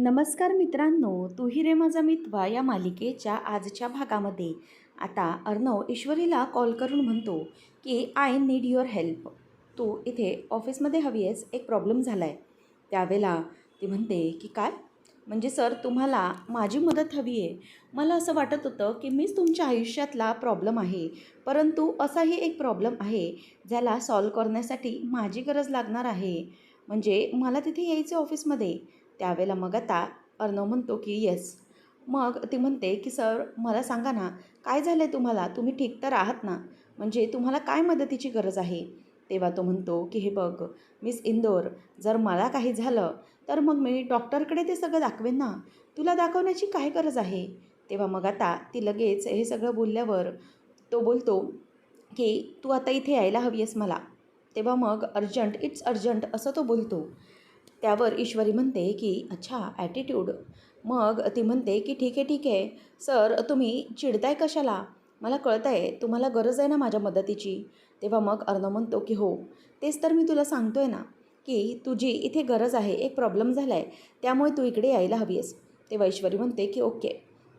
नमस्कार मित्रांनो तुही रे माझा मितवा या मालिकेच्या आजच्या भागामध्ये. आता अर्णव ईश्वरीला कॉल करून म्हणतो की आय नीड युअर हेल्प. तू इथे ऑफिसमध्ये हवी आहेस एक प्रॉब्लेम झाला आहे त्यावेळेला ती म्हणते की काय? म्हणजे सर तुम्हाला माझी मदत हवी आहे मला असं वाटत होतं की मीच तुमच्या आयुष्यातला प्रॉब्लेम आहे. परंतु असाही एक प्रॉब्लेम आहे ज्याला सॉल्व करण्यासाठी माझी गरज लागणार आहे. म्हणजे मला तिथे यायचं ऑफिसमध्ये. त्यावेळेला मग आता अर्णव म्हणतो की येस. मग ती म्हणते की सर मला सांगा ना काय झालं आहे तुम्हाला? तुम्ही ठीक तर आहात ना? म्हणजे तुम्हाला काय मदतीची गरज आहे? तेव्हा तो म्हणतो की हे बघ मिस इंदोर जर मला काही झालं तर मग मी डॉक्टरकडे ते सगळं दाखवेन ना? तुला दाखवण्याची काय गरज आहे? तेव्हा मग आता ती लगेच हे सगळं बोलल्यावर तो बोलतो की तू आता इथे यायला हवी आहेस मला. तेव्हा मग अर्जंट इट्स अर्जंट असं तो बोलतो. त्यावर ईश्वरी म्हणते की अच्छा ॲटिट्यूड मग ती म्हणते की ठीक आहे ठीक आहे. सर तुम्ही चिडताय कशाला? मला कळतं आहे तुम्हाला गरज आहे ना माझ्या मदतीची. तेव्हा मग अर्णव म्हणतो की हो. तेच तर मी तुला सांगतो आहे ना की तुझी इथे गरज आहे एक प्रॉब्लेम झाला आहे त्यामुळे तू इकडे यायला हवी आहेस तेव्हा ईश्वरी म्हणते की ओके.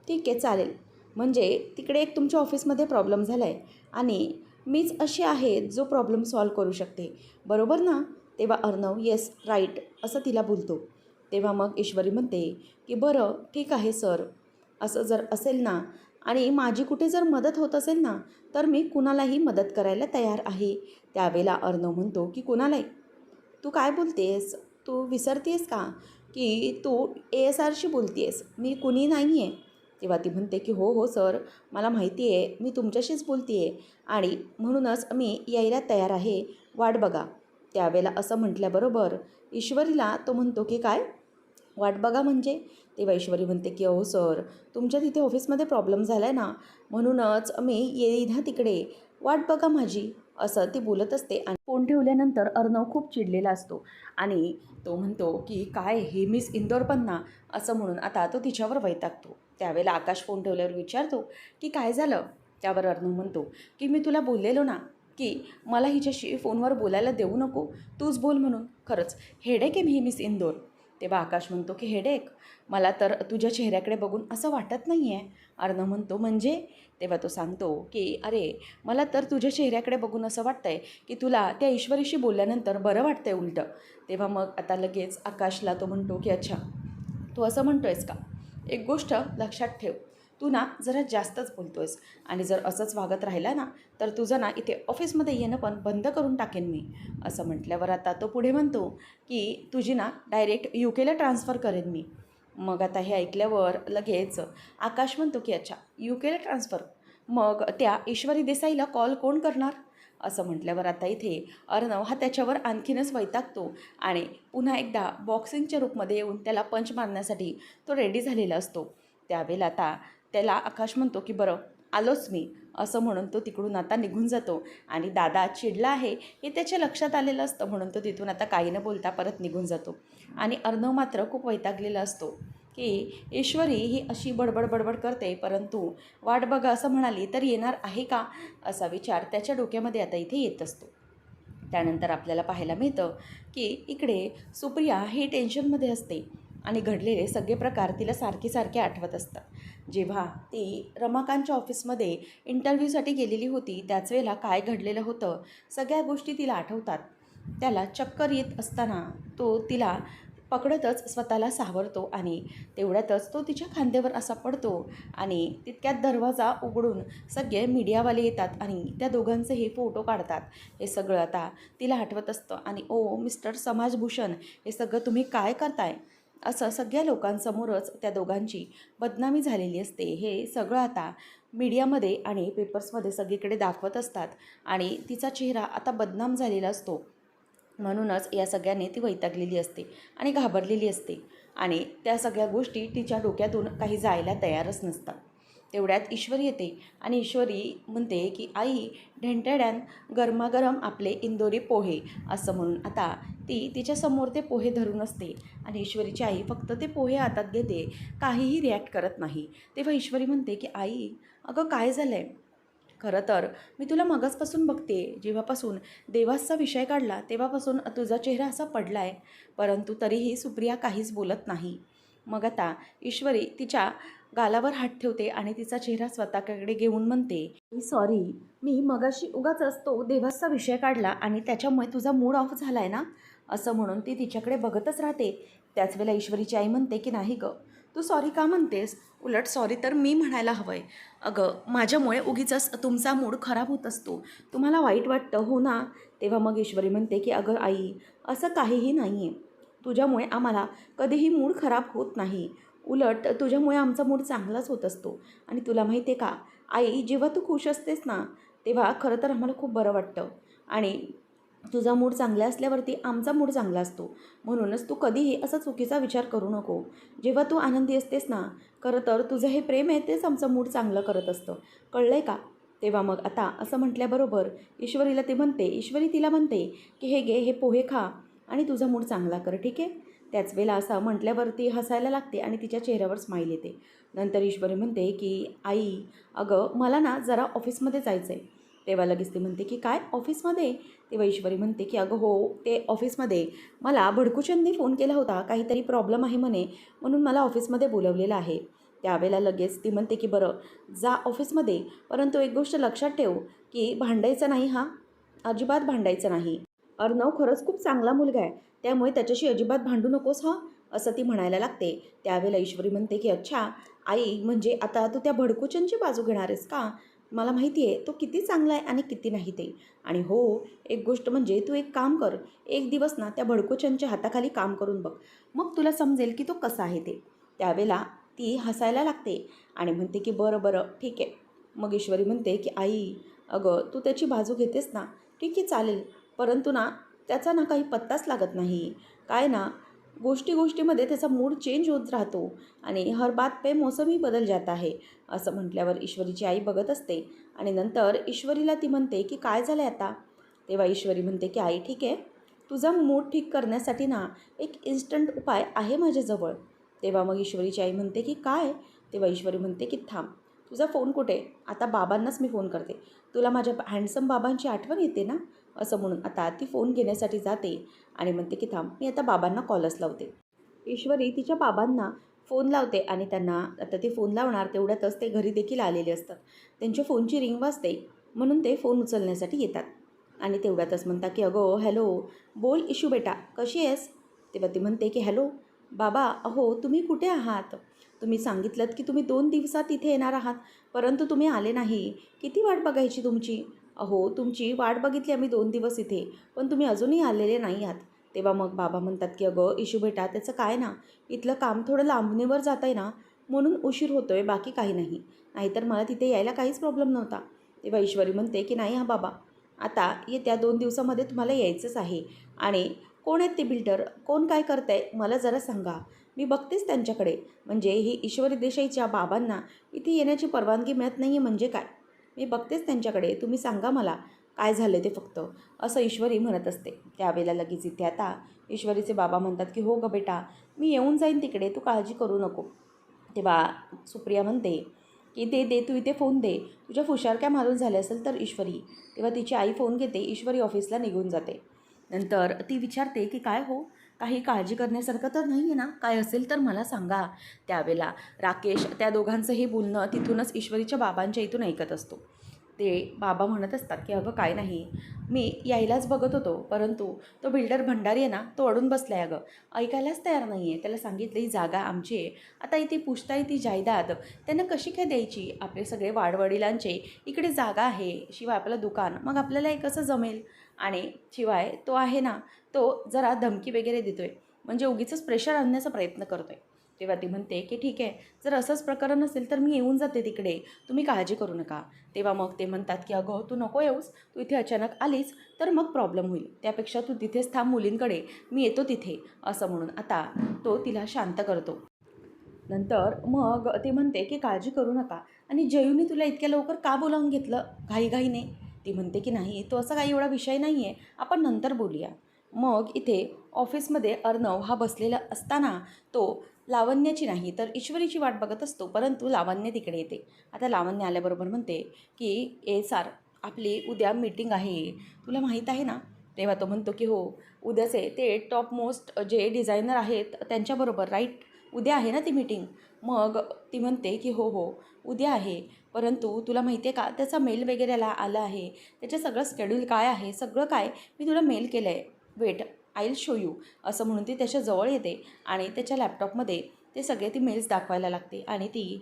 ठीक आहे चालेल. म्हणजे तिकडे एक तुमच्या ऑफिसमध्ये प्रॉब्लेम झाला आहे आणि मीच अशी आहे जो प्रॉब्लेम सॉल्व करू शकते. बरोबर ना? तेव्हा अर्णव येस राईट असं तिला बोलतो. तेव्हा मग ईश्वरी म्हणते की बरं ठीक आहे सर. असं जर असेल ना आणि माझी कुठे जर मदत होत असेल ना तर मी कुणालाही मदत करायला तयार आहे. त्यावेळेला अर्णव म्हणतो की कुणालाही? तू काय बोलतेस? तू विसरतेस का? की तू ए एस आरशी बोलतेस? मी कुणी नाही आहे तेव्हा ती म्हणते की हो हो सर. मला माहिती आहे. मी तुमच्याशीच बोलते आहे आणि म्हणूनच मी यायला तयार आहे. वाट बघा. त्यावेळेला असं म्हटल्याबरोबर ईश्वरीला तो म्हणतो की काय? वाट बघा म्हणजे. तेव्हा ईश्वरी म्हणते की अहो सर तुमच्या तिथे ऑफिसमध्ये प्रॉब्लेम झाला आहे ना म्हणूनच मी येईना तिकडे. वाट बघा माझी. असं ती बोलत असते आणि फोन ठेवल्यानंतर अर्णव खूप चिडलेला असतो आणि तो म्हणतो की काय हे मिस इंदोर पण ना? असं म्हणून आता तो तिच्यावर वैतागतो. त्यावेळेला आकाश फोन ठेवल्यावर विचारतो की काय झालं? त्यावर अर्णव म्हणतो की मी तुला बोललेलो ना की मला हिच्याशी फोनवर बोलायला देऊ नको. तूच बोल म्हणून. खरंच हेडेक आहे मी मिस इंदोर. तेव्हा आकाश म्हणतो की हेडेक मला तर तुझ्या चेहऱ्याकडे बघून असं वाटत नाही आहे अर्णव म्हणतो म्हणजे? तेव्हा तो सांगतो की अरे मला तर तुझ्या चेहऱ्याकडे बघून असं वाटतंय की तुला त्या ईश्वरीशी बोलल्यानंतर बरं वाटतंय उलटं. तेव्हा मग आता लगेच आकाशला तो म्हणतो की अच्छा तू असं म्हणतो आहेस का? एक गोष्ट लक्षात ठेव. तू ना जरा जास्तच बोलतोयस. आणि जर असंच वागत राहिला ना तर तुझं ना इथे ऑफिसमध्ये येणं पण बंद करून टाकेन मी. असं म्हटल्यावर आता तो पुढे म्हणतो की तुझी ना डायरेक्ट यू केला ट्रान्सफर करेन मी. मग आता हे ऐकल्यावर लगेच आकाश म्हणतो की अच्छा यू केला ट्रान्सफर? मग त्या ईश्वरी देसाईला कॉल कोण करणार? असं म्हटल्यावर आता इथे अर्णव हा त्याच्यावर आणखीनच वैतागतो आणि पुन्हा एकदा बॉक्सिंगच्या रूपमध्ये येऊन त्याला पंच मारण्यासाठी तो रेडी झालेला असतो. त्यावेळेला आता त्याला आकाश म्हणतो की बरं आलोच मी. असं म्हणून तो तिकडून आता निघून जातो. आणि दादा चिडला आहे हे त्याच्या लक्षात आलेलं असतं. म्हणून तो तिथून आता काही न बोलता परत निघून जातो. आणि अर्णव मात्र खूप वैतागलेला असतो की ईश्वरी ही अशी बडबड बडबड करते परंतु वाट बघा असं म्हणाली तर येणार आहे का? असा विचार त्याच्या डोक्यामध्ये आता इथे येत असतो. त्यानंतर आपल्याला पाहायला मिळतं की इकडे सुप्रिया ही टेन्शनमध्ये असते आणि घडलेले सगळे प्रकार तिला सारखे सारखे आठवत असतात. जेव्हा ती रमाकांतच्या ऑफिसमध्ये इंटरव्ह्यूसाठी गेलेली होती त्याच वेळेला काय घडलेलं होतं सगळ्या गोष्टी तिला आठवतात. त्याला चक्कर येत असताना तो तिला पकडतच स्वतःला सावरतो आणि तेवढ्यातच तो तिच्या खांद्यावर असा पडतो आणि तितक्यात दरवाजा उघडून सगळे मीडियावाले येतात आणि त्या दोघांचे हे फोटो काढतात. हे सगळं आता तिला आठवत असतं आणि ओ मिस्टर समाजभूषण हे सगळं तुम्ही काय करताय? असं सगळ्या लोकांसमोरच त्या दोघांची बदनामी झालेली असते. हे सगळं आता मीडियामध्ये आणि पेपर्समध्ये सगळीकडे दाखवत असतात आणि तिचा चेहरा आता बदनाम झालेला असतो. म्हणूनच या सगळ्याने ती वैतागलेली असते आणि घाबरलेली असते आणि त्या सगळ्या गोष्टी तिच्या डोक्यातून काही जायला तयारच नसतात. तेवढ्यात ईश्वरी येते आणि ईश्वरी म्हणते की आई ढेंटड्यान गरमागरम आपले इंदोरी पोहे असं म्हणून आता ती तिच्यासमोर ते पोहे धरून असते आणि ईश्वरीची आई फक्त ते पोहे हातात घेते काहीही रिॲक्ट करत नाही. तेव्हा ईश्वरी म्हणते की आई अगं काय झालं आहे खरं तर मी तुला मगचपासून बघते जेव्हापासून देवासचा विषय काढला तेव्हापासून तुझा चेहरा असा पडला आहे परंतु तरीही सुप्रिया काहीच बोलत नाही. मग आता ईश्वरी तिच्या गालावर हात ठेवते आणि तिचा चेहरा स्वतःकडे घेऊन म्हणते सॉरी मी मगाशी उगाच असतो देवाचा विषय काढला आणि त्याच्यामुळे तुझा मूड ऑफ झाला आहे ना? असं म्हणून ती तिच्याकडे बघतच राहते. त्याच वेळेला ईश्वरीची आई म्हणते की नाही गं तू सॉरी का म्हणतेस? उलट सॉरी तर मी म्हणायला हवं आहे अगं माझ्यामुळे उगीच तुमचा मूड खराब होत असतो. तुम्हाला वाईट वाटतं हो ना? तेव्हा मग ईश्वरी म्हणते की अगं आई असं काहीही नाही आहे तुझ्यामुळे आम्हाला कधीही मूड खराब होत नाही. उलट तुझ्यामुळे आमचा मूड चांगलाच होत असतो. आणि तुला माहिती आहे का? आई जेव्हा तू खुश असतेस ना तेव्हा खरं तर आम्हाला खूप बरं वाटतं. आणि तुझा मूड चांगला असल्यावरती आमचा मूड चांगला असतो. म्हणूनच तू कधीही असा चुकीचा विचार करू नको. जेव्हा तू आनंदी असतेस ना खरं तर तुझं हे प्रेम आहे तेच आमचं मूड चांगलं करत असतं. कळलं आहे का? तेव्हा मग आता असं म्हटल्याबरोबर ईश्वरीला ते म्हणते ईश्वरी तिला म्हणते की हे घे हे पोहे खा आणि तुझा मूड चांगला कर ठीक आहे? त्याच वेळेला असं म्हटल्यावरती हसायला लागते आणि तिच्या चेहऱ्यावर स्माईल येते. नंतर ईश्वरी म्हणते की आई अगं मला ना जरा ऑफिसमध्ये जायचं आहे तेव्हा लगेच ती म्हणते की काय? ऑफिसमध्ये? तेव्हा ईश्वरी म्हणते की अगं हो ते ऑफिसमध्ये. मला भडकुचंदनी फोन केला होता. काहीतरी प्रॉब्लेम आहे म्हणे म्हणून मला ऑफिसमध्ये बोलवलेलं आहे. त्यावेळेला लगेच ती म्हणते की बरं जा ऑफिसमध्ये. परंतु एक गोष्ट लक्षात ठेव की भांडायचं नाही हा? अजिबात भांडायचं नाही. अर्णव खरंच खूप चांगला मुलगा आहे. त्यामुळे त्याच्याशी अजिबात भांडू नकोस हां असं ती म्हणायला लागते. त्यावेळेला ईश्वरी म्हणते की अच्छा आई म्हणजे आता तू त्या भडकुचनची बाजू घेणार आहेस का? मला माहिती आहे तो किती चांगला आहे आणि किती नाही ते. आणि हो एक गोष्ट म्हणजे तू एक काम कर एक दिवस ना त्या भडकुचनच्या हाताखाली काम करून बघ. मग तुला समजेल की तो कसा आहे ते. त्यावेळेला ती हसायला लागते आणि म्हणते की बरं बरं ठीक आहे. मग ईश्वरी म्हणते की आई अगं तू त्याची बाजू घेतेस ना ठीक आहे चालेल. परंतु ना त्याचा ना काही पत्ताच लागत नाही. काय ना गोष्टी गोष्टीमध्ये त्याचा मूड चेंज होत राहतो आणि हर बात पे मोसमही बदल जात आहे असं म्हटल्यावर ईश्वरीची आई बघत असते आणि नंतर ईश्वरीला ती म्हणते की काय झालं आहे आता? तेव्हा ईश्वरी म्हणते की आई ठीक आहे. तुझा मूड ठीक करण्यासाठी ना एक इन्स्टंट उपाय आहे माझ्याजवळ. तेव्हा मग ईश्वरीची आई म्हणते की काय? तेव्हा ईश्वरी म्हणते की थांब. तुझा फोन कुठे? आता बाबांनाच मी फोन करते. तुला माझ्या हँडसम बाबांची आठवण येते ना? असं म्हणून आता ती फोन घेण्यासाठी जाते आणि म्हणते की थांब मी आता बाबांना कॉलच लावते. ईश्वरी तिच्या बाबांना फोन लावते आणि त्यांना आता ते फोन लावणार तेवढ्यातच ते घरी देखील आलेले असतात. त्यांच्या फोनची रिंग वाजते म्हणून ते फोन उचलण्यासाठी येतात. आणि तेवढ्यातच म्हणतात की अगो हॅलो बोल इशू बेटा कशी आहेस? तेव्हा ती म्हणते की हॅलो बाबा अहो तुम्ही कुठे आहात? तुम्ही सांगितलं की तुम्ही दोन दिवसात इथे येणार आहात परंतु तुम्ही आले नाही. किती वाट बघायची तुमची? अहो तुमची वाट बघितली आम्ही दोन दिवस इथे पण तुम्ही अजूनही आलेले नाही आहात. तेव्हा मग बाबा म्हणतात की अगं इशू बेटा त्याचं काय ना? इथलं काम थोडं लांबणीवर जात आहे ना? म्हणून उशीर होतो आहे बाकी काही नाही. नाहीतर मला तिथे यायला काहीच प्रॉब्लेम नव्हता. तेव्हा ईश्वरी म्हणते की नाही हा बाबा. आता येत्या दोन दिवसामध्ये तुम्हाला यायचंच आहे. आणि कोण आहेत ते बिल्डर? कोण काय करत आहे मला जरा सांगा. मी बघतेच त्यांच्याकडे. म्हणजे ही ईश्वरी देसाईच्या बाबांना इथे येण्याची परवानगी मिळत नाही आहे म्हणजे काय? मी बघतेच त्यांच्याकडे तुम्ही सांगा मला काय झालं ते फक्त असं ईश्वरी म्हणत असते. त्यावेळेला लगेच इथे आता ईश्वरीचे बाबा म्हणतात की हो ग बेटा मी येऊन जाईन तिकडे तू काळजी करू नको. तेव्हा सुप्रिया म्हणते की दे दे तू इथे फोन दे. तुझ्या फुशारक्या मारून झाल्या असेल तर ईश्वरी. तेव्हा तिची आई फोन घेते ईश्वरी ऑफिसला निघून जाते. नंतर ती विचारते की काय हो? काही काळजी करण्यासारखं तर नाही आहे ना? काय असेल तर मला सांगा. त्यावेळेला राकेश त्या दोघांचंही बोलणं तिथूनच ईश्वरीच्या बाबांच्या इथून ऐकत असतो. ते बाबा म्हणत असतात की अगं काय नाही. मी यायलाच बघत होतो. परंतु तो बिल्डर भंडारी आहे ना तो अडून बसला आहे अगं. ऐकायलाच तयार नाही आहे त्याला सांगितली जागा आमची आहे. आता इथे पुछताय ती जायदाद त्यांना कशी काय द्यायची? आपले सगळे वाडवडिलांचे इकडे जागा आहे. शिवाय आपलं दुकान. मग आपल्याला एक कसं जमेल? आणि शिवाय तो आहे ना तो जरा धमकी वगैरे देतो आहे म्हणजे उगीचंच प्रेशर आणण्याचा प्रयत्न करतो आहे तेव्हा ती म्हणते की ठीक आहे जर असंच प्रकरण असेल तर मी येऊन जाते तिकडे. तुम्ही काळजी करू नका. तेव्हा मग ते म्हणतात की अगं तू नको येऊस. तू इथे अचानक आलीस तर मग प्रॉब्लेम होईल. त्यापेक्षा तू तिथेच थांब मुलींकडे. मी येतो तिथे. असं म्हणून आता तो तिला शांत करतो. नंतर मग ते म्हणते की काळजी करू नका. आणि जयूने तुला इतक्या लवकर का बोलावून घेतलं? घाईघाईने. ती म्हणते की नाही तो असा काही एवढा विषय नाही आहे. आपण नंतर बोलूया. मग इथे ऑफिसमध्ये अर्णव हा बसलेला असताना तो लावण्याची नाही तर ईश्वरीची वाट बघत असतो परंतु लावण्य तिकडे येते. आता लावण्य आल्याबरोबर म्हणते की ए सार आपली उद्या मीटिंग आहे. तुला माहीत आहे ना? तेव्हा तो म्हणतो की हो उद्याचे ते टॉप मोस्ट जे डिझायनर आहेत त्यांच्याबरोबर राईट? उद्या आहे ना ती मीटिंग? मग ती म्हणते की हो हो उद्या आहे. परंतु तुला माहिती आहे का त्याचा मेल वगैरेला आला आहे. त्याचं सगळं स्केड्यूल काय आहे सगळं काय मी तुला मेल केलं आहे wait I will show you असं म्हणून ती त्याच्याजवळ येते आणि त्याच्या लॅपटॉपमध्ये ते सगळे ती मेल्स दाखवायला लागते आणि ती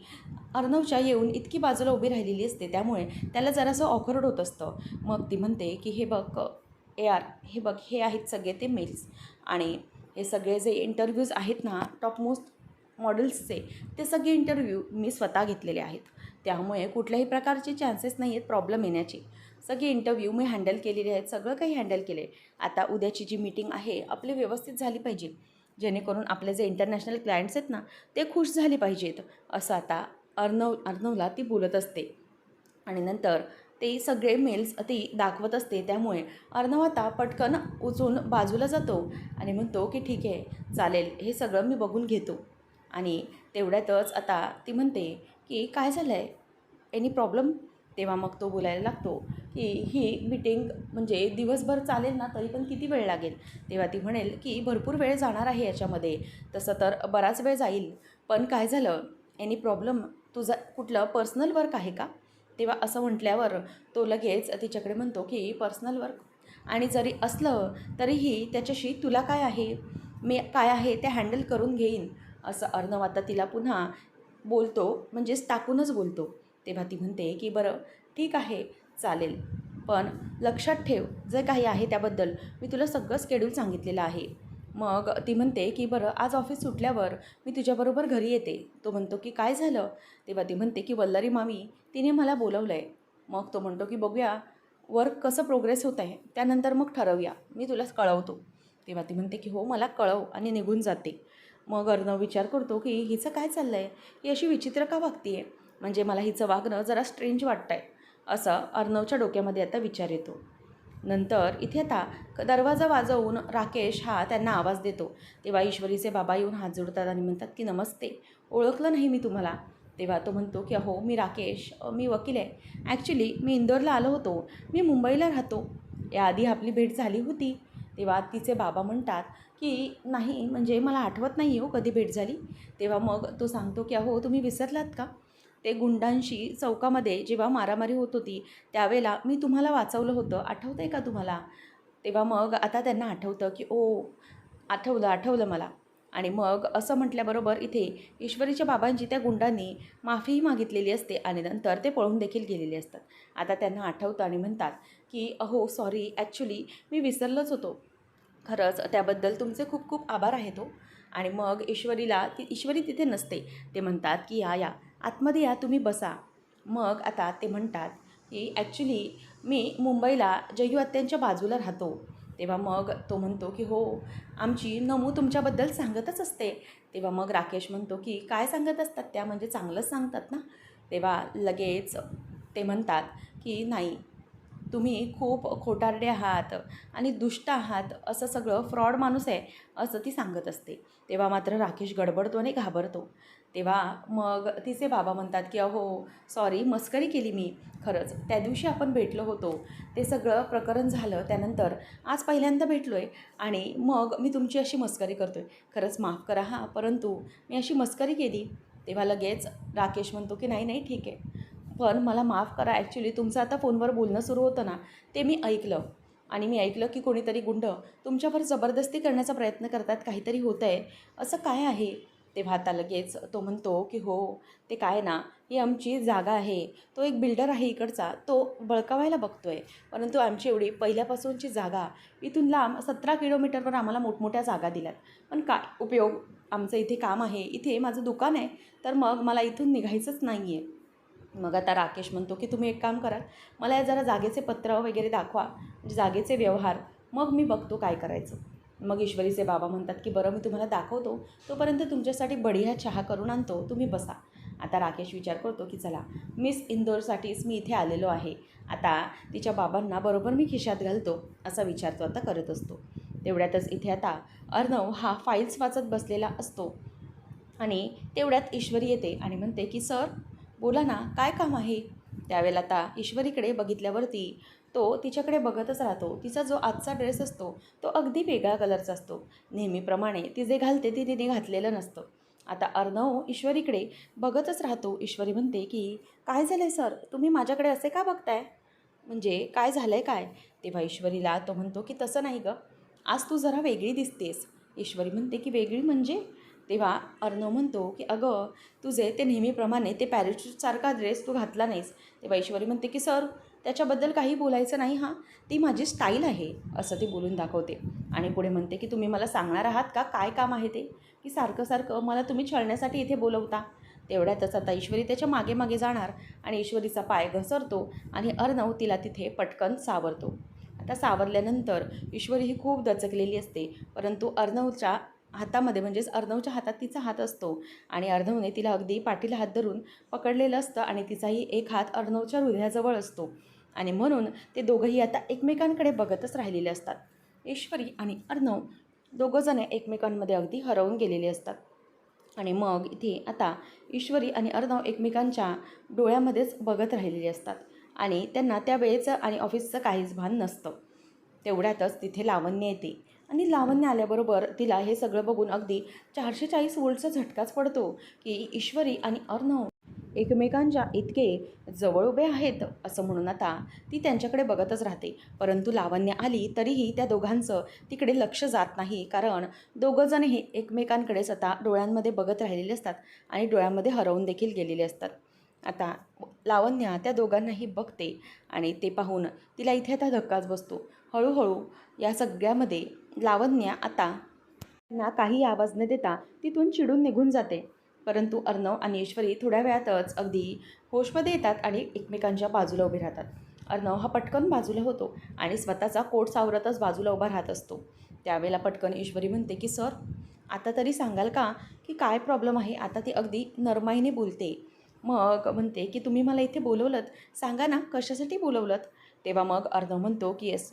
अर्णवच्या येऊन इतकी बाजूला उभी राहिलेली असते त्यामुळे त्याला जरासं ऑकवर्ड होत असतं. मग ती म्हणते की हे बघ ए आर हे बघ हे आहेत सगळे ते मेल्स आणि हे सगळे जे इंटरव्ह्यूज आहेत ना टॉप मोस्ट मॉडेल्सचे ते सगळे इंटरव्ह्यू मी स्वतः घेतलेले आहेत. त्यामुळे कुठल्याही प्रकारचे चान्सेस नाही आहेत प्रॉब्लेम येण्याची. सगळे इंटरव्ह्यू मी हँडल केलेले आहेत सगळं काही हँडल केले आता उद्याची जी मीटिंग आहे आपली व्यवस्थित झाली पाहिजे. जेणेकरून आपले जे इंटरनॅशनल क्लायंट्स आहेत ना ते खुश झाले पाहिजेत. असं आता अर्णव अर्णवला ती बोलत असते. आणि नंतर ते सगळे मेल्स ती दाखवत असते. त्यामुळे अर्णव आता पटकन उचून बाजूला जातो आणि म्हणतो की ठीक आहे चालेल हे सगळं मी बघून घेतो. आणि तेवढ्यातच आता ती म्हणते की काय झालं आहे एनी प्रॉब्लेम तेव्हा मग तो बोलायला लागतो की ही मीटिंग म्हणजे दिवसभर चालेल ना तरी पण किती वेळ लागेल? तेव्हा ती म्हणेल की भरपूर वेळ जाणार आहे याच्यामध्ये. तसं तर बराच वेळ जाईल. पण काय झालं? एनी प्रॉब्लेम तुझा कुठलं पर्सनल वर्क आहे का? तेव्हा असं म्हटल्यावर तो लगेच तिच्याकडे म्हणतो की पर्सनल वर्क आणि जरी असलं तरीही त्याच्याशी तुला काय आहे? मी काय आहे ते हँडल करून घेईन असं अर्णव आता तिला पुन्हा बोलतो म्हणजेच टाकूनच बोलतो. तेव्हा ती म्हणते की बरं ठीक आहे चालेल. पण लक्षात ठेव जे काही आहे त्याबद्दल. मी तुला सगळं स्केड्यूल सांगितलेलं आहे. मग ती म्हणते की बरं आज ऑफिस सुटल्यावर मी तुझ्याबरोबर घरी येते. तो म्हणतो की काय झालं? तेव्हा ती म्हणते की वल्लारी मामी तिने मला बोलवलं आहे मग तो म्हणतो की बघूया वर्क कसं प्रोग्रेस होत आहे त्यानंतर मग ठरवूया. मी तुला कळवतो. तेव्हा ती म्हणते की हो मला कळव आणि निघून जाते. मग अर्णव विचार करतो की हिचं काय चाललं आहे ही अशी विचित्र का वागती आहे म्हणजे मला हिचं वागणं जरा स्ट्रेंज वाटतं आहे असं अर्णवच्या डोक्यामध्ये आता विचार येतो. नंतर इथे आता दरवाजा वाजवून राकेश हा त्यांना आवाज देतो. तेव्हा ईश्वरीचे बाबा येऊन हात जोडतात आणि म्हणतात की नमस्ते ओळखलं नाही मी तुम्हाला. तेव्हा तो म्हणतो की अहो मी राकेश मी वकील आहे. ॲक्च्युली मी इंदोरला आलो होतो. मी मुंबईला राहतो. याआधी आपली भेट झाली होती. तेव्हा तिचे बाबा म्हणतात की नाही म्हणजे मला आठवत नाही हो कधी भेट झाली. तेव्हा मग तो सांगतो की अहो तुम्ही विसरलात का? ते गुंडांशी चौकामध्ये जेव्हा मारामारी होत होती त्यावेळेला मी तुम्हाला वाचवलं होतं. आठवतं आहे का तुम्हाला? तेव्हा मग आता त्यांना आठवतं की ओ आठवलं आठवलं मला. आणि मग असं म्हटल्याबरोबर इथे ईश्वरीच्या बाबांची त्या गुंडांनी माफीही मागितलेली असते आणि नंतर ते पळून देखील गेलेले असतात. आता त्यांना आठवतं आणि म्हणतात की अहो सॉरी ॲक्च्युली मी विसरलोच होतो. खरंच त्याबद्दल तुमचे खूप खूप आभार आहेत हो आणि मग ईश्वरीला ती ईश्वरी तिथे नसते. ते म्हणतात की या या आतमध्ये या तुम्ही बसा. मग आता ते म्हणतात की ॲक्च्युली मी मुंबईला जयू आत्यांच्या बाजूला राहतो. तेव्हा मग तो म्हणतो की हो आमची नमू तुमच्याबद्दल सांगतच असते. तेव्हा मग राकेश म्हणतो की काय सांगत असतात त्या? म्हणजे चांगलंच सांगतात ना? तेव्हा लगेच ते म्हणतात की नाही तुम्ही खूप खोटारडे आहात आणि दुष्ट आहात असं सगळं फ्रॉड माणूस आहे असं ती सांगत असते. तेव्हा मात्र राकेश गडबडतो आणि घाबरतो. तेव्हा मग तिचे बाबा म्हणतात की अहो सॉरी मस्करी केली मी. खरंच त्या दिवशी आपण भेटलो होतो. ते सगळं प्रकरण झालं त्यानंतर आज पहिल्यांदा भेटलो आहे आणि मग मी तुमची अशी मस्करी करतो आहे खरंच माफ करा हां परंतु मी अशी मस्करी केली. तेव्हा लगेच राकेश म्हणतो की नाही नाही ठीक आहे. पण मला माफ करा ॲक्च्युली तुमचं आता फोनवर बोलणं सुरू होतं ना ते मी ऐकलं. आणि मी ऐकलं की कोणीतरी गुंड तुमच्यावर जबरदस्ती करण्याचा प्रयत्न करतात काहीतरी होतं आहे असं काय आहे? तेव्हा आता लगेच तो म्हणतो की हो ते काय ना ही आमची जागा आहे. तो एक बिल्डर आहे इकडचा. तो बळकावायला बघतो आहे परंतु आमची एवढी पहिल्यापासूनची जागा इथून लांब सतरा किलोमीटरवर आम्हाला मोठमोठ्या जागा दिल्यात. पण काय उपयोग? आमचं इथे काम आहे. इथे माझं दुकान आहे. तर मग मला इथून निघायचंच नाही आहे मग आता राकेश म्हणतो की तुम्ही एक काम करा मला या जरा जागेचे पत्र वगैरे दाखवा म्हणजे जागेचे व्यवहार. मग मी बघतो काय करायचं. मग ईश्वरीचे बाबा म्हणतात की बरं मी तुम्हाला दाखवतो. तोपर्यंत तुमच्यासाठी बढिया चहा करून आणतो. तुम्ही बसा. आता राकेश विचार करतो की चला मिस इंदोरसाठीच मी इथे आलेलो आहे. आता तिच्या बाबांना बरोबर मी खिशात घालतो असा विचार तो आता करत असतो. तेवढ्यातच इथे आता अर्णव हा फाईल्स वाचत बसलेला असतो. आणि तेवढ्यात ईश्वरी येते आणि म्हणते की सर बोला ना काय काम आहे? त्यावेळेला आता ईश्वरीकडे बघितल्यावरती तो तिच्याकडे बघतच राहतो. तिचा जो आजचा ड्रेस असतो तो अगदी वेगळा कलरचा असतो. नेहमीप्रमाणे ती जे घालते ते तिने घातलेलं नसतं. आता अर्णव ईश्वरीकडे बघतच राहतो. ईश्वरी म्हणते की काय झालं आहे सर? तुम्ही माझ्याकडे असे का बघताय? म्हणजे काय झालं आहे काय? तेव्हा ईश्वरीला तो म्हणतो की तसं नाही गं. आज तू जरा वेगळी दिसतेस. ईश्वरी म्हणते की वेगळी म्हणजे? तेव्हा अर्णव म्हणतो की अगं तुझे ते नेहमीप्रमाणे ते पॅरेशूटसारखा ड्रेस तू घातला नाहीस. तेव्हा ऐश्वरी म्हणते की सर त्याच्याबद्दल काही बोलायचं नाही हां. ती माझी स्टाईल आहे असं ती बोलून दाखवते. आणि पुढे म्हणते की तुम्ही मला सांगणार आहात का? काय काम आहे ते? की सारखं सारखं मला तुम्ही छळण्यासाठी इथे बोलवता. तेवढ्यातच आता ईश्वरी त्याच्यामागे मागे जाणार आणि ईश्वरीचा पाय घसरतो आणि अर्णव तिला तिथे पटकन सावरतो. आता सावरल्यानंतर ईश्वरी ही खूप दचकलेली असते परंतु अर्णवच्या हातामध्ये म्हणजेच अर्णवच्या हातात तिचा हात असतो. आणि अर्णवने तिला अगदी पाठीला हात धरून पकडलेलं असतं आणि तिचाही एक हात अर्णवच्या हृदयाजवळ असतो. आणि म्हणून ते दोघंही आता एकमेकांकडे बघतच राहिलेले असतात. ईश्वरी आणि अर्णव दोघंजणे एकमेकांमध्ये अगदी हरवून गेलेले असतात. आणि मग इथे आता ईश्वरी आणि अर्णव एकमेकांच्या डोळ्यामध्येच बघत राहिलेले असतात. आणि त्यांना त्या वेळेचं आणि ऑफिसचं काहीच भान नसतं. तेवढ्यातच तिथे लावण्य येते. आणि लावण्य आल्याबरोबर तिला हे सगळं बघून अगदी चारशे चाळीस वोल्टचा झटकाच पडतो की ईश्वरी आणि अर्णव एकमेकांच्या इतके जवळ उभे आहेत असं म्हणून आता ती त्यांच्याकडे बघतच राहते. परंतु लावण्य आली तरीही त्या दोघांचं तिकडे लक्ष जात नाही. कारण दोघंजण हे एकमेकांकडेच आता डोळ्यांमध्ये बघत राहिलेले असतात आणि डोळ्यांमध्ये हरवून देखील गेलेले असतात. आता लावण्या त्या दोघांनाही बघते आणि ते पाहून तिला इथे आता धक्काच बसतो. हळूहळू या सगळ्यामध्ये लावण्या आता ना काही आवाज न देता तिथून चिडून निघून जाते. परंतु अर्णव आणि ईश्वरी थोड्या वेळातच अगदी होशमध्ये येतात आणि एकमेकांच्या बाजूला उभे राहतात. अर्णव हा पटकन बाजूला होतो आणि स्वतःचा कोट सावरतच बाजूला उभा राहत असतो. त्यावेळेला पटकन ईश्वरी म्हणते की सर आता तरी सांगाल का की काय प्रॉब्लेम आहे? आता ती अगदी नरमाईने बोलते. मग म्हणते की तुम्ही मला इथे बोलवलं सांगा ना कशासाठी बोलवलं तेव्हा मग अर्णव म्हणतो की येस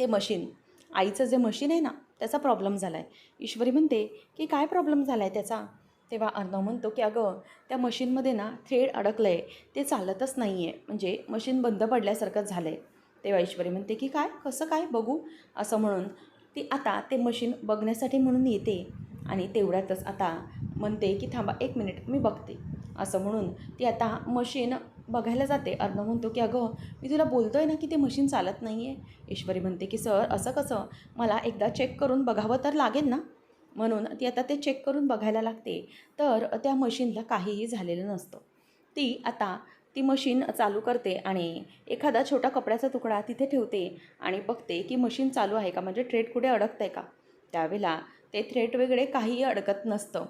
ते मशीन. आईचं जे मशीन आहे ना त्याचा प्रॉब्लेम झाला आहे ईश्वरी म्हणते की काय प्रॉब्लेम झाला आहे त्याचा? तेव्हा अर्णव म्हणतो की अगं त्या मशीनमध्ये ना थ्रेड अडकलं आहे ते चालतच नाही आहे म्हणजे मशीन बंद पडल्यासारखंच झालं आहे तेव्हा ईश्वरी म्हणते की काय? कसं काय? बघू. असं म्हणून ती आता ते मशीन बघण्यासाठी म्हणून येते. आणि तेवढ्यातच आता म्हणते की थांबा एक मिनिट मी बघते. असं म्हणून ती आता मशीन बघायला जाते. अर्णव म्हणतो की अगं मी तुला बोलतो आहे ना की ते मशीन चालत नाही आहे ईश्वरी म्हणते की सर असं कसं? मला एकदा चेक करून बघावं तर लागेल ना? म्हणून ती आता ते चेक करून बघायला लागते. तर त्या मशीनला काहीही झालेलं नसतं. ती आता ती मशीन चालू करते आणि एखादा छोटा कपड्याचा तुकडा तिथे ठेवते आणि बघते की मशीन चालू आहे का? म्हणजे ट्रेड कुठे अडकतं आहे का? त्यावेळेला ते थ्रेट वगैरे काहीही अडकत नसतं.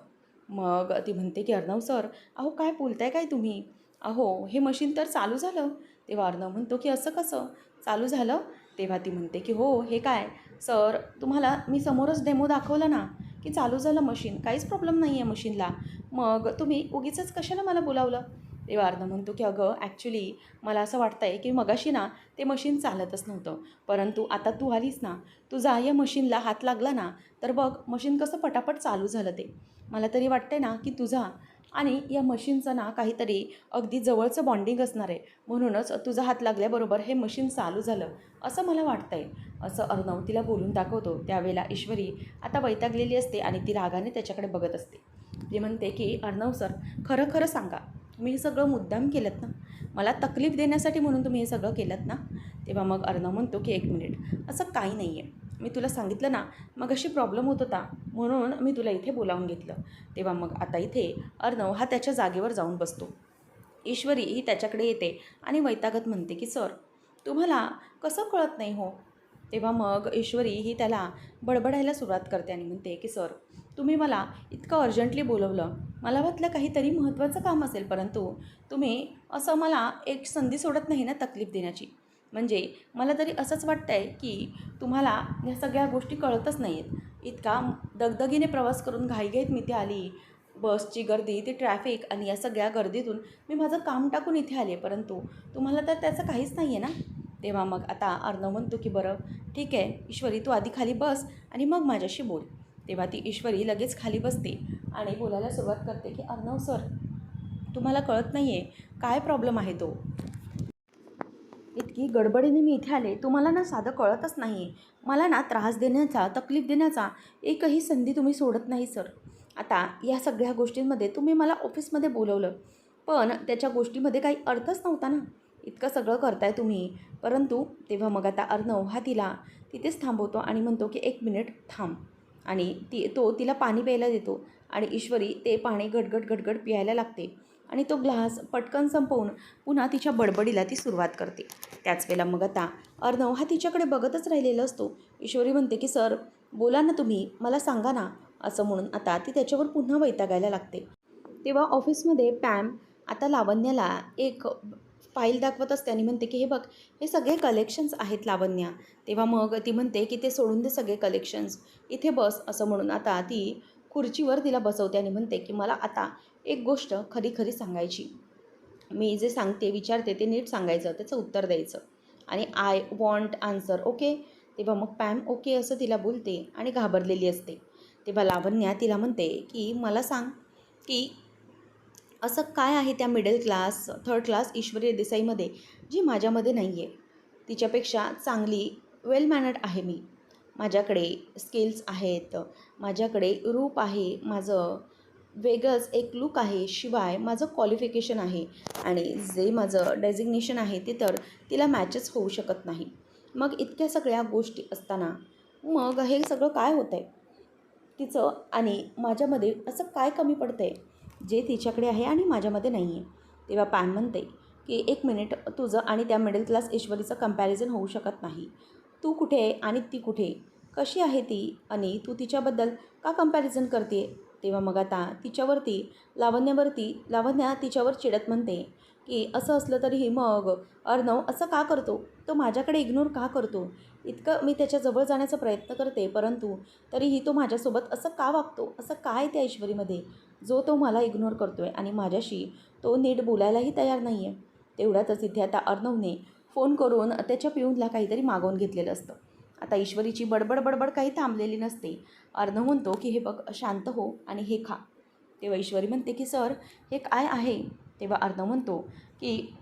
मग ती म्हणते की अर्णव सर अहो काय बोलताय काय तुम्ही? अहो हे मशीन तर चालू झालं. तेव्हा अर्णव म्हणतो की असं कसं? चालू झालं? तेव्हा ती म्हणते की हो हे काय? सर तुम्हाला मी समोरच डेमो दाखवला ना की चालू झालं मशीन. काहीच प्रॉब्लेम नाही आहे मशीनला. मग तुम्ही उगीचच कशाला मला बोलावलं? तेव्हा अर्णव म्हणतो की अगं ॲक्च्युली मला असं वाटतं आहे की मगाशी ना ते मशीन चालतच नव्हतं. परंतु आता तू आलीस ना तुझा या मशीनला हात लागला ना तर बघ मशीन कसं पटापट चालू झालं ते. मला तरी वाटते ना की तुझा आणि या मशीनचं ना काहीतरी अगदी जवळचं बॉन्डिंग असणार आहे. म्हणूनच तुझा हात लागल्याबरोबर हे मशीन चालू झालं असं मला वाटतं आहे असं अर्णव तिला बोलून दाखवतो. त्यावेळेला ईश्वरी आता वैतागलेली असते आणि ती रागाने त्याच्याकडे बघत असते. ती म्हणते की अर्णव सर खरं खरं सांगा. तुम्ही हे सगळं मुद्दाम केलं ना? मला तकलीफ देण्यासाठी म्हणून तुम्ही हे सगळं केलं ना? तेव्हा मग अर्णव म्हणतो की एक मिनिट. असं काही नाही आहे मी तुला सांगितलं ना मग अशी प्रॉब्लेम होत होता. म्हणून मी तुला इथे बोलावून घेतलं. तेव्हा मग आता इथे अर्णव हा त्याच्या जागेवर जाऊन बसतो. ईश्वरी ही त्याच्याकडे येते आणि वैतागत म्हणते की सर तुम्हाला कसं कळत नाही हो? तेव्हा मग ईश्वरी ही त्याला बडबडायला सुरुवात करते आणि म्हणते की सर तुम्ही मला इतकं अर्जंटली बोलवलं. मला वाटलं काहीतरी महत्त्वाचं काम असेल परंतु तुम्ही असं मला एक संधी सोडत नाही ना तकलीफ देण्याची. म्हणजे मला तरी असंच वाटतं आहे की तुम्हाला ह्या सगळ्या गोष्टी कळतच नाही आहेत इतका दगदगीने प्रवास करून घाईघाईत मी ते आली बसची गर्दी ती ट्रॅफिक आणि या सगळ्या गर्दीतून मी माझं काम टाकून इथे आले परंतु तुम्हाला तर त्याचं काहीच नाही आहे ना? तेव्हा मग आता अर्णव म्हणतो की बरं ठीक आहे ईश्वरी तू आधी खाली बस आणि मग माझ्याशी बोल. तेव्हा ती ईश्वरी लगेच खाली बसते आणि बोलायला सुरुवात करते की अर्णव सर तुम्हाला कळत नाही आहे काय प्रॉब्लेम आहे तो? इतकी गडबडीने मी इथे आले तुम्हाला ना साधं कळतच नाही मला ना त्रास देण्याचा तकलीफ देण्याचा एकही संधी तुम्ही सोडत नाही सर. आता या सगळ्या गोष्टींमध्ये तुम्ही मला ऑफिसमध्ये बोलवलं पण त्याच्या गोष्टीमध्ये काही अर्थच नव्हता ना. इतकं सगळं करताय तुम्ही. परंतु तेव्हा मग आता अर्णव हा तिला तिथेच थांबवतो आणि म्हणतो की एक मिनिट थांब. आणि ती तो तिला पाणी प्यायला देतो आणि ईश्वरी ते पाणी गडगड गडगड पियायला लागते. आणि तो ग्लास पटकन संपवून पुन्हा तिच्या बडबडीला ती सुरुवात करते. त्याच वेळेला मग आता अर्णव हा तिच्याकडे बघतच राहिलेला असतो. ईश्वरी म्हणते की सर बोला ना तुम्ही मला सांगा ना असं म्हणून आता ती त्याच्यावर पुन्हा वैतागायला लागते. तेव्हा ऑफिसमध्ये पॅम आता लावण्याला एक फाईल दाखवत असते आणि म्हणते की हे बघ हे सगळे कलेक्शन्स आहेत लावण्या. तेव्हा मग ती म्हणते की ते सोडून दे सगळे कलेक्शन्स. इथे बस असं म्हणून आता ती खुर्चीवर तिला बसवते आणि म्हणते की मला आता एक गोष्ट खरी खरी सांगायची. मी जे सांगते विचारते ते नीट सांगायचं त्याचं उत्तर द्यायचं. आणि आय वॉन्ट आन्सर ओके तेव्हा मग पॅम ओके असं तिला बोलते आणि घाबरलेली असते. तेव्हा लावण्या तिला म्हणते की मला सांग की असं काय आहे त्या middle class third class Ishwari देसाईमध्ये जी माझ्यामध्ये नाही आहे तिच्यापेक्षा चांगली वेल मॅनर्ड आहे मी. माझ्याकडे स्किल्स आहेत. माझ्याकडे रूप आहे. माझं वेगळंच एक लुक आहे. शिवाय माझं क्वालिफिकेशन आहे. आणि जे माझं डेझिग्नेशन आहे ते तर तिला मॅचच होऊ शकत नाही. मग इतक्या सगळ्या गोष्टी असताना मग हे सगळं काय होतं आहे तिचं आणि माझ्यामध्ये असं काय कमी पडतं आहे जे तिच्याकडे आहे आणि माझ्यामध्ये नाही आहे तेव्हा पॅन म्हणते की एक मिनिट तुझं आणि त्या मिडल क्लास ईश्वरीचं कंपॅरिझन होऊ शकत नाही. तू कुठे आहे आणि ती कुठे? कशी आहे ती? आणि तू तिच्याबद्दल का कंपॅरिझन करते तेव्हा मग आता तिच्यावरती लावण्यावरती लावण्या तिच्यावर चिडत म्हणते की असं असलं तरीही मग अर्णव असं का करतो? तो माझ्याकडे इग्नोर का करतो? इतकं मी त्याच्याजवळ जाण्याचा प्रयत्न करते परंतु तरीही तो माझ्यासोबत असं का वागतो? असं काय त्या ऐश्वरीमध्ये जो तो मला इग्नोर करतो आहे आणि माझ्याशी तो नीट बोलायलाही तयार नाही आहे तेवढ्यातच इथे आता अर्णवने फोन करून त्याच्या पिऊनला काहीतरी मागवून घेतलेलं असतं. आता ईश्वरीची बडबड बडबड काही थांबलेली नसते. अर्ध म्हणतो की हे बघ शांत हो आणि हे खा. तेव्हा ईश्वरी म्हणते की सर हे काय आहे? तेव्हा अर्ध म्हणतो की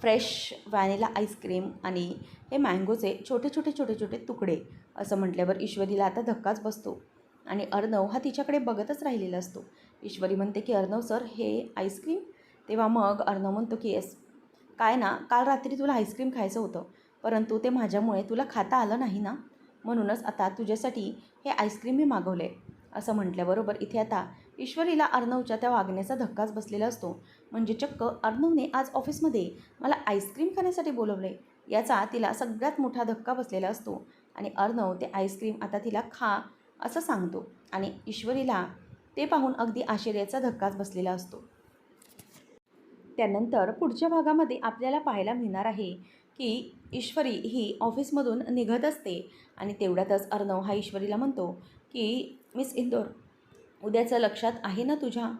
फ्रेश व्हॅनिला आईस्क्रीम आणि हे मँगोचे छोटे छोटे छोटे छोटे तुकडे. असं म्हटल्यावर ईश्वरीला आता धक्काच बसतो आणि अर्णव हा तिच्याकडे बघतच राहिलेला असतो. ईश्वरी म्हणते की अर्णव सर हे आईस्क्रीम? तेव्हा मग अर्णव म्हणतो की येस. काय ना काल रात्री तुला आईस्क्रीम खायचं होतं. परंतु ते माझ्यामुळे तुला खाता आलं नाही ना? म्हणूनच आता तुझ्यासाठी हे आईस्क्रीम मी मागवले. असं म्हटल्याबरोबर इथे आता ईश्वरीला अर्णवच्या त्या वागण्याचा धक्काच बसलेला असतो. म्हणजे चक्क अर्णवने आज ऑफिसमध्ये मला आईस्क्रीम खाण्यासाठी बोलवले. याचा तिला सगळ्यात मोठा धक्का बसलेला असतो. आणि अर्णव ते आईस्क्रीम आता तिला खा असं सांगतो. आणि ईश्वरीला ते पाहून अगदी आश्चर्याचा धक्काच बसलेला असतो. त्यानंतर पुढच्या भागामध्ये आपल्याला पाहायला मिळणार आहे की ईश्वरी ही ऑफिसमधून निघत असते. आणि तेवढ्यातच अर्णव हा ईश्वरीला म्हणतो की मिस इंदोर उद्याचं लक्षात आहे ना तुझ्या?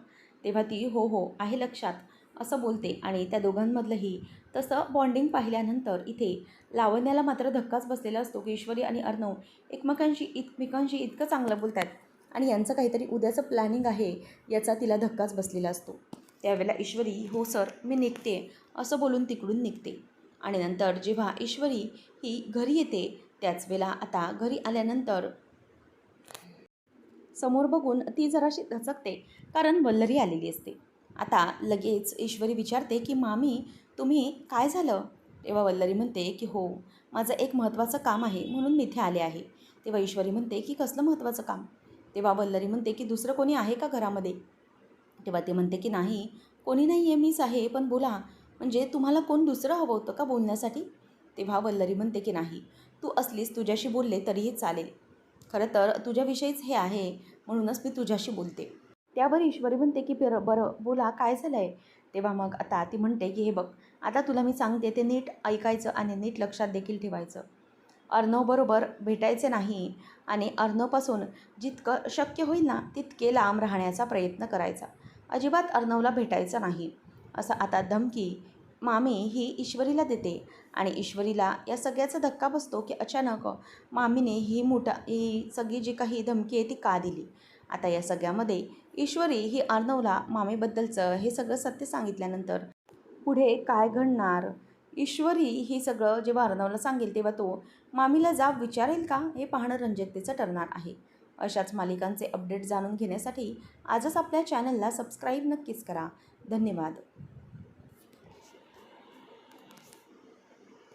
तेव्हा ती हो हो आहे लक्षात असं बोलते. आणि त्या दोघांमधलंही तसं बॉन्डिंग पाहिल्यानंतर इथे लावण्याला मात्र धक्काच बसलेला असतो की ईश्वरी आणि अर्णव एकमेकांशी एकमेकांशी इतकं चांगलं बोलतात आणि यांचं काहीतरी उद्याचं प्लॅनिंग आहे याचा तिला धक्काच बसलेला असतो. त्यावेळेला ईश्वरी हो सर मी निघते असं बोलून तिकडून निघते. आणि नंतर जेव्हा ईश्वरी ही घरी येते त्याच वेळेला आता घरी आल्यानंतर समोर बघून ती जराशी धचकते कारण वल्लरी आलेली असते. आता लगेच ईश्वरी विचारते की मामी तुम्ही काय झालं? तेव्हा वल्लरी म्हणते की हो माझं एक महत्त्वाचं काम आहे म्हणून मी इथे आले आहे. तेव्हा ईश्वरी म्हणते की कसलं महत्त्वाचं काम? तेव्हा वल्लरी म्हणते की दुसरं कोणी आहे का घरामध्ये? तेव्हा ते म्हणते की नाही कोणी नाही आहे मीच आहे पण बोला म्हणजे तुम्हाला कोण दुसरं हवं होतं का बोलण्यासाठी? तेव्हा वल्लरी म्हणते की नाही तू असलीस तुझ्याशी बोलले तरीही चालेल. खरं तर तुझ्याविषयीच हे आहे म्हणूनच मी तुझ्याशी बोलते. त्यावर ईश्वरी म्हणते की बरं बरं बोला काय झालं आहे तेव्हा मग आता ती म्हणते की हे बघ आता तुला मी सांगते ते नीट ऐकायचं आणि नीट लक्षात देखील ठेवायचं. अर्णवबरोबर भेटायचे नाही आणि अर्णवपासून जितकं शक्य होईल ना तितके लांब राहण्याचा प्रयत्न करायचा. अजिबात अर्णवला भेटायचं नाही. असं आता धमकी मामी ही ईश्वरीला देते आणि ईश्वरीला या सगळ्याचा धक्का बसतो की अचानक मामीने ही मोठा ही सगळी जी काही धमकी आहे ती का दिली? आता या सगळ्यामध्ये ईश्वरी ही अर्णवला मामीबद्दलचं हे सगळं सत्य सांगितल्यानंतर पुढे काय घडणार? ईश्वरी ही सगळं जेव्हा अर्णवला सांगेल तेव्हा तो मामीला जाब विचारेल का? हे पाहणं रंजकतेचं ठरणार आहे. अशाच मालिकांचे अपडेट जाणून घेण्यासाठी आजच आपल्या चॅनलला सबस्क्राईब नक्कीच करा. धन्यवाद.